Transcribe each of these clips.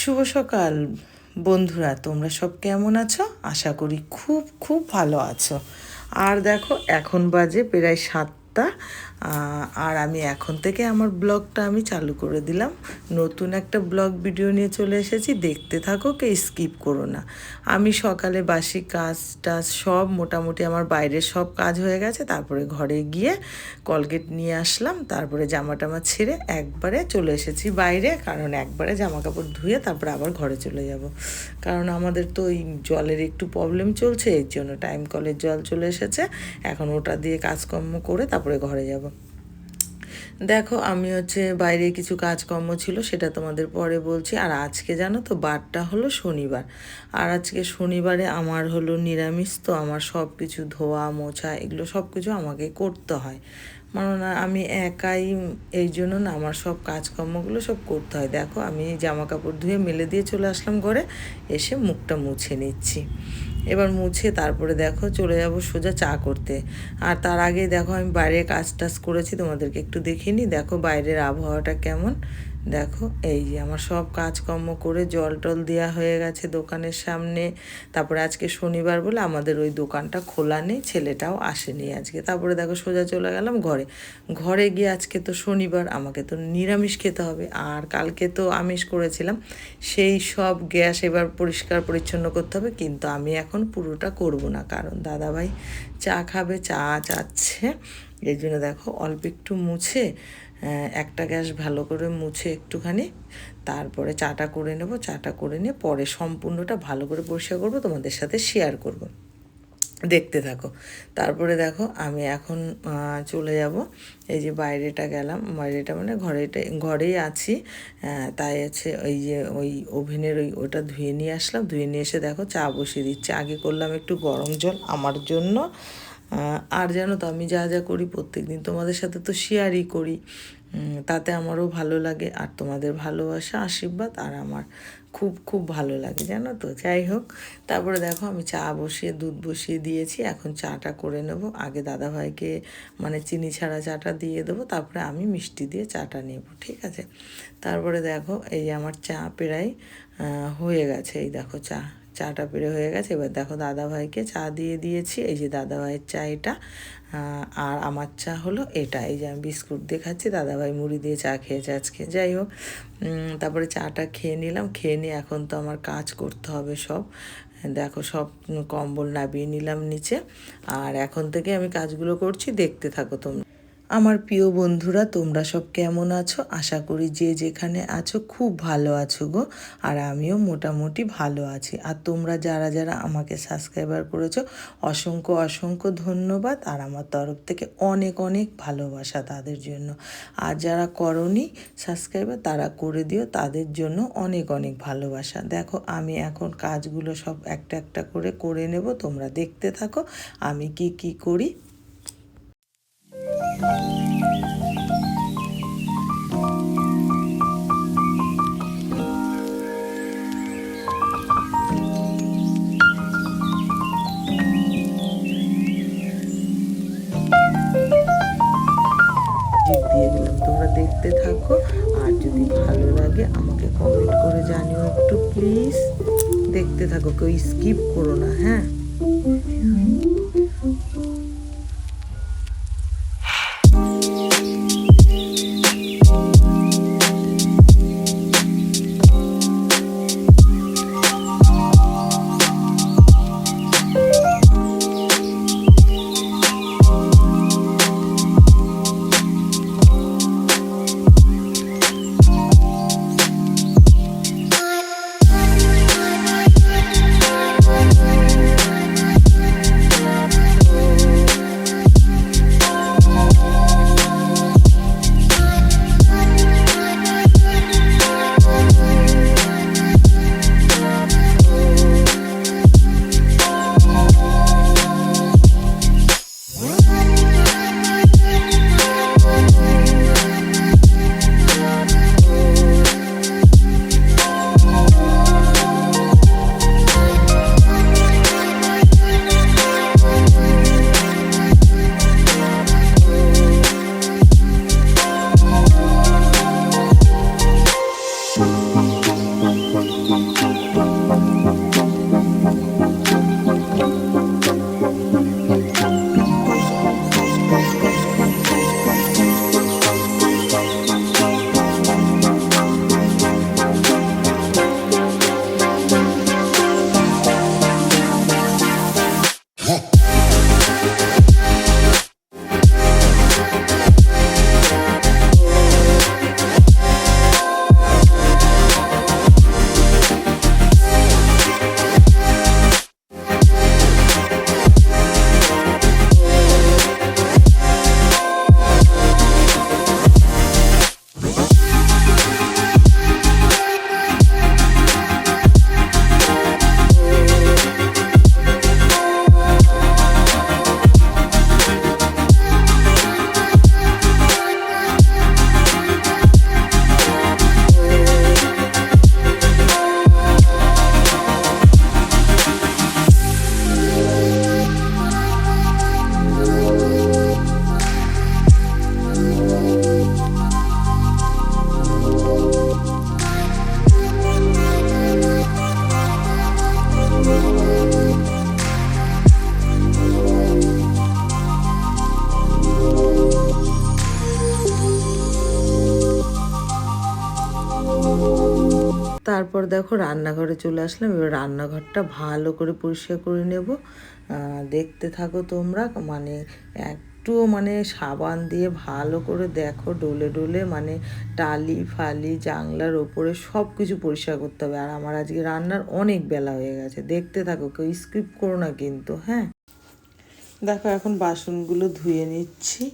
শুভ সকাল, বন্ধুরা। তোমরা সব কেমন আছো? আশা করি খুব খুব ভালো আছো। আর দেখো, এখন বাজে প্রায় সাতটা। আর আমি এখন থেকে আমার ব্লগটা আমি চালু করে দিলাম। নতুন একটা ব্লগ ভিডিও নিয়ে চলে এসেছি। দেখতে থাকো কে স্কিপ করো না। আমি সকালে বাসি কাজ টাজ সব মোটামুটি আমার বাইরের সব কাজ হয়ে গেছে। তারপরে ঘরে গিয়ে কলগেট নিয়ে আসলাম। তারপরে জামা টামা ছেড়ে একবারে চলে এসেছি বাইরে। কারণ একবারে জামা কাপড় ধুয়ে তারপরে আবার ঘরে চলে যাব। কারণ আমাদের তো ওই জলের একটু প্রবলেম চলছে। এর জন্য টাইম কলের জল চলে এসেছে। এখন ওটা দিয়ে কাজকর্ম করে তারপরে ঘরে যাব। দেখো, আমি হচ্ছে বাইরে কিছু কাজকর্ম ছিল, সেটা তোমাদের পরে বলছি। আর আজকে জানো তো, বারটা হলো শনিবার। আর আজকে শনিবারে আমার হলো নিরামিষ, তো আমার সব কিছু ধোয়া, মোছা, এগুলো সব কিছু আমাকে করতে হয়। না আমি একাই এই জন্য না, আমার সব কাজকর্মগুলো সব করতে হয়। দেখো, আমি জামা কাপড় ধুয়ে মেলে দিয়ে চলে আসলাম ঘরে, এসে মুখটা মুছে নিচ্ছি। এবার মুছে তারপরে দেখো চলে যাব সোজা চা করতে। আর তার আগে দেখো আমি বাইরে কাজ টাজ করেছি, তোমাদেরকে একটু দেখিনি দেখো বাইরের আবহাওয়াটা কেমন। দেখো, এই যে আমার সব কাজকর্ম করে জল টল দেওয়া হয়ে গেছে দোকানের সামনে। তারপরে আজকে শনিবার বলে আমাদের ওই দোকানটা খোলা নেই, ছেলেটাও আসেনি আজকে। তারপরে দেখো সোজা চলে গেলাম ঘরে। ঘরে গিয়ে আজকে তো শনিবার, আমাকে তো নিরামিষ খেতে হবে। আর কালকে তো আমিষ করেছিলাম, সেই সব গ্যাস এবার পরিষ্কার পরিচ্ছন্ন করতে হবে, কিন্তু আমি এখন পুরোটা করব না। কারণ দাদাভাই চা খাবে, চা চাচ্ছে। এই জন্য দেখো অল্প একটু মুছে একটা গ্যাস ভালো করে মুছে একটুখানি, তারপরে চাটা করে নেব, চাটা করে নিয়ে পরে সম্পূর্ণটা ভালো করে পরিষ্কার করব, তোমাদের সাথে শেয়ার করব। দেখতে থাকো। তারপরে দেখো, আমি এখন চলে যাব। এই যে বাইরেটা গেলাম, বাইরেটা মানে ঘরেটা, ঘরেই আছি। তাই আছে ওই যে ওই ওভেনের ওই ওটা ধুয়ে নিয়ে আসলাম, ধুয়ে নিয়ে এসে দেখো চা বসিয়ে দিচ্ছি। আগে করলাম একটু গরম জল আমার জন্য আর জানো তো, আমি যা যা করি প্রত্যেক দিন তোমাদের সাথে তো শেয়ারই করি। তাতে আমারও ভালো লাগে আর তোমাদের ভালোবাসা, আশীর্বাদ আর আমার খুব খুব ভালো লাগে, জানো তো। যাই হোক, তারপরে দেখো আমি চা বসিয়ে, দুধ বসিয়ে দিয়েছি, এখন চাটা করে নেব। আগে দাদাভাইকে মানে চিনি ছাড়া চাটা দিয়ে দেবো, তারপরে আমি মিষ্টি দিয়ে চাটা নেব, ঠিক আছে? তারপরে দেখো এই আমার চা প্রায় হয়ে গেছে, এই দেখো চা। চাটা পেরে হয়ে গেছে। এবার দেখো দাদাভাইকে চা দিয়ে দিয়েছি, এই যে দাদাভাইয়ের চা এটা আর আমার চা হলো এটা। এই যে আমি বিস্কুট দিয়ে খাচ্ছি, দাদাভাই মুড়ি দিয়ে চা খেয়েছে আজকে। যাই হোক তারপরে চাটা খেয়ে নিলাম। খেয়ে নিয়ে এখন তো আমার কাজ করতে হবে সব। দেখো সব কম্বল নাবিয়ে নিলাম নিচে। আর এখন থেকে আমি কাজগুলো করছি, দেখতে থাকো তোমরা। আমার প্রিয় বন্ধুরা, তোমরা সব কেমন আছো? আশা করি যে যেখানে আছো খুব ভালো আছো গো, আর আমিও মোটামুটি ভালো আছি। আর তোমরা যারা যারা আমাকে সাবস্ক্রাইবার করেছ, অসংখ্য অসংখ্য ধন্যবাদ, আর আমার তরফ থেকে অনেক অনেক ভালোবাসা তাদের জন্য। আর যারা করনি সাবস্ক্রাইবার তারা করে দিও, তাদের জন্য অনেক অনেক ভালোবাসা। দেখো, আমি এখন কাজগুলো সব একটা একটা করে করে নেব, তোমরা দেখতে থাকো, আমি কি কি করি। দেখতে থাকো। আর যদি ভালো লাগে, আমাকে কমেন্ট করে জানিও একটু প্লিজ দেখতে থাকো, কেউ স্কিপ করো না হ্যাঁ? তারপর দেখো রান্নাঘরে চলে আসলাম। এবার রান্নাঘরটা ভালো করে পরিষ্কার করে নেব। দেখতে থাকো তোমরা মানে একটুও মানে সাবান দিয়ে ভালো করে দেখো, ডলে ডলে মানে টালি ফালি, জানলার ওপরে সব কিছু পরিষ্কার করতে হবে। আর আমার আজকে রান্নার অনেক বেলা হয়ে গেছে। দেখতে থাকো, কেউ স্কিপ করো না কিন্তু হ্যাঁ? দেখো এখন বাসনগুলো ধুয়ে নিচ্ছি।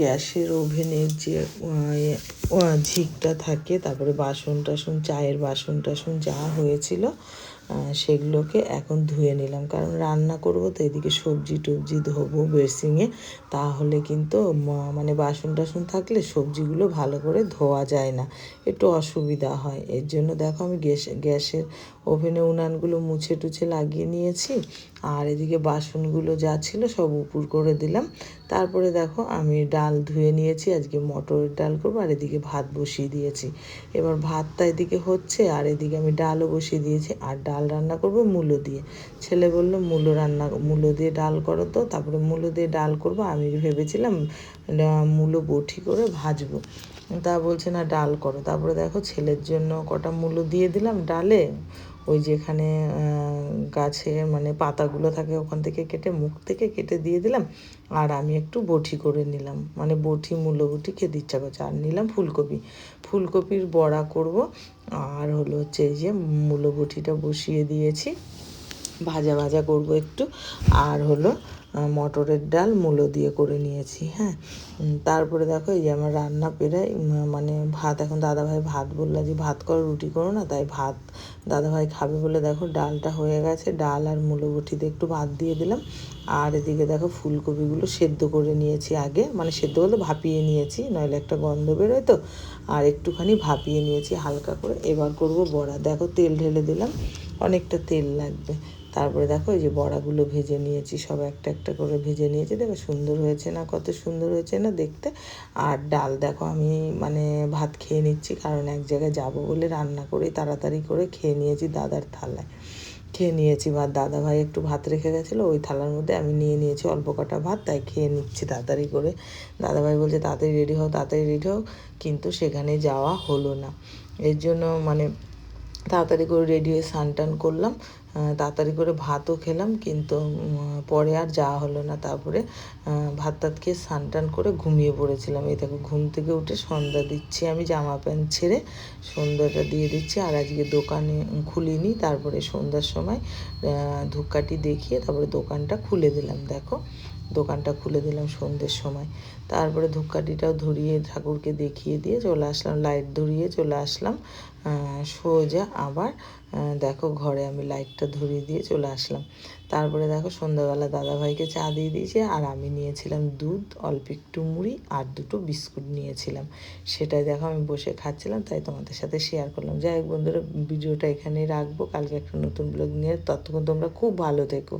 গ্যাসের ওভেনের যে ঝিকটা থাকে, তারপরে বাসন টাসন, চায়ের বাসন টাসন যা হয়েছিল সেগুলোকে এখন ধুয়ে নিলাম। কারণ রান্না করব তো এদিকে সবজি টবজি ধোবো বেসিংয়ে তাহলে কিন্তু মানে বাসন টাসন থাকলে সবজিগুলো ভালো করে ধোয়া যায় না। একটু অসুবিধা হয়। এর জন্য দেখো আমি গ্যাস, গ্যাসের ওভেনে উনানগুলো মুছে টুছে লাগিয়ে নিয়েছি। আর এদিকে বাসনগুলো যা ছিল সব উপুর করে দিলাম। তারপরে দেখো আমি ডাল ধুয়ে নিয়েছি, আজকে মটরের ডাল করব, আর এদিকে ভাত বসিয়ে দিয়েছি। এবার ভাতটা এদিকে হচ্ছে, আর এদিকে আমি ডালও বসিয়ে দিয়েছি, আর ডাল রান্না করব মূলো দিয়ে। ছেলে বলল, মূলো রান্না, মূলো দিয়ে ডাল করো তো। তারপরে মূলো দিয়ে ডাল করব, আমি ভেবেছিলাম মূলো বটি করে ভাজবো। তা বলছে, না, ডাল করো। তারপরে দেখো ছেলের জন্য কটা মূলো দিয়ে দিলাম ডালে। ওই যেখানে গাছে মানে পাতাগুলো থাকে ওখান থেকে কেটে, মুখ থেকে কেটে দিয়ে দিলাম। আর আমি একটু বটি করে নিলাম। মানে বটি, মূলো বটি খেতে ইচ্ছা করছে। আর নিলাম ফুলকপি। ফুলকপির বড়া করব। আর হলো হচ্ছে এই যে মুলো বটিটা বসিয়ে দিয়েছি। ভাজা ভাজা করব একটু। আর হলো মটরের ডাল, মূলো দিয়ে করে নিয়েছি হ্যাঁ। তারপরে দেখো এই যে আমার রান্না পেরাই মানে ভাত, এখন দাদাভাই ভাত বলল যে, ভাত করো, রুটি করো না? তাই ভাত দাদাভাই খাবে বলে দেখো ডালটা হয়ে গেছে, ডাল আর মূলো বটিতে একটু ভাত দিয়ে দিলাম। আর এদিকে দেখো ফুলকপিগুলো সেদ্ধ করে নিয়েছি আগে মানে সেদ্ধ বলতে ভাপিয়ে নিয়েছি, নইলে একটা গন্ধ বেরোয় তো। আর একটুখানি ভাপিয়ে নিয়েছি হালকা করে, এবার করব বড়া। দেখো তেল ঢেলে দিলাম, অনেকটা তেল লাগবে। তারপরে দেখো এই যে বড়াগুলো ভেজে নিয়েছি, সব একটা একটা করে ভেজে নিয়েছি। দেখো সুন্দর হয়েছে না, কত সুন্দর হয়েছে না দেখতে। আর ডাল দেখো আমি মানে ভাত খেয়ে নিচ্ছি, কারণ এক জায়গায় যাব বলে রান্না করে তাড়াতাড়ি করে খেয়ে নিয়েছি দাদার থালায়। খেয়ে নিয়েছি ভাত দাদা ভাই একটু ভাত রেখে গেছিল, ওই থালার মধ্যে আমি নিয়ে নিয়েছি অল্প কটা ভাত, তাই খেয়ে নিচ্ছি তাড়াতাড়ি করে। দাদা ভাই বলছে, তাড়াতাড়ি রেডি হও, তাড়াতাড়ি রেডি হও। কিন্তু সেখানে যাওয়া হলো না। এর জন্য মানে তাড়াতাড়ি করে রেডি হয়ে স্নান করলাম। তাড়াতাড়ি করে ভাতও খেলাম, কিন্তু পরে আর যাওয়া হলো না। তারপরে ভাত টাত খেয়ে স্নান টান করে ঘুমিয়ে পড়েছিলাম। এই দেখো, ঘুম থেকে উঠে সন্ধ্যা দিচ্ছি আমি জামা প্যান্ট ছেড়ে। সন্ধ্যাটা দিয়ে দিচ্ছি। আর আজকে দোকানে খুলিনি। তারপরে সন্ধ্যার সময় ধূপকাঠি দেখিয়ে তারপরে দোকানটা খুলে দিলাম। দেখো, দোকানটা খুলে দিলাম সন্ধ্যের সময়। তারপরে ধূপকাঠিটাও ধরিয়ে ঠাকুরকে দেখিয়ে দিয়ে চলে আসলাম লাইট ধরিয়ে চলে আসলাম। সোজা আবার দেখো ঘরে আমি লাইটটা ধরিয়ে দিয়ে চলে আসলাম। তারপরে দেখো সন্ধ্যাবেলা দাদাভাইকে চা দিয়ে দিয়েছি, আর আমি নিয়েছিলাম দুধ, অল্প একটু মুড়ি আর দুটো বিস্কুট নিয়েছিলাম। সেটাই দেখো আমি বসে খাচ্ছিলাম, তাই তোমাদের সাথে শেয়ার করলাম। যাই হোক বন্ধুরা, ভিডিওটা এখানেই রাখব। কালকে একটা নতুন ব্লগ নিয়ে, ততক্ষণ তোমরা খুব ভালো থেকো।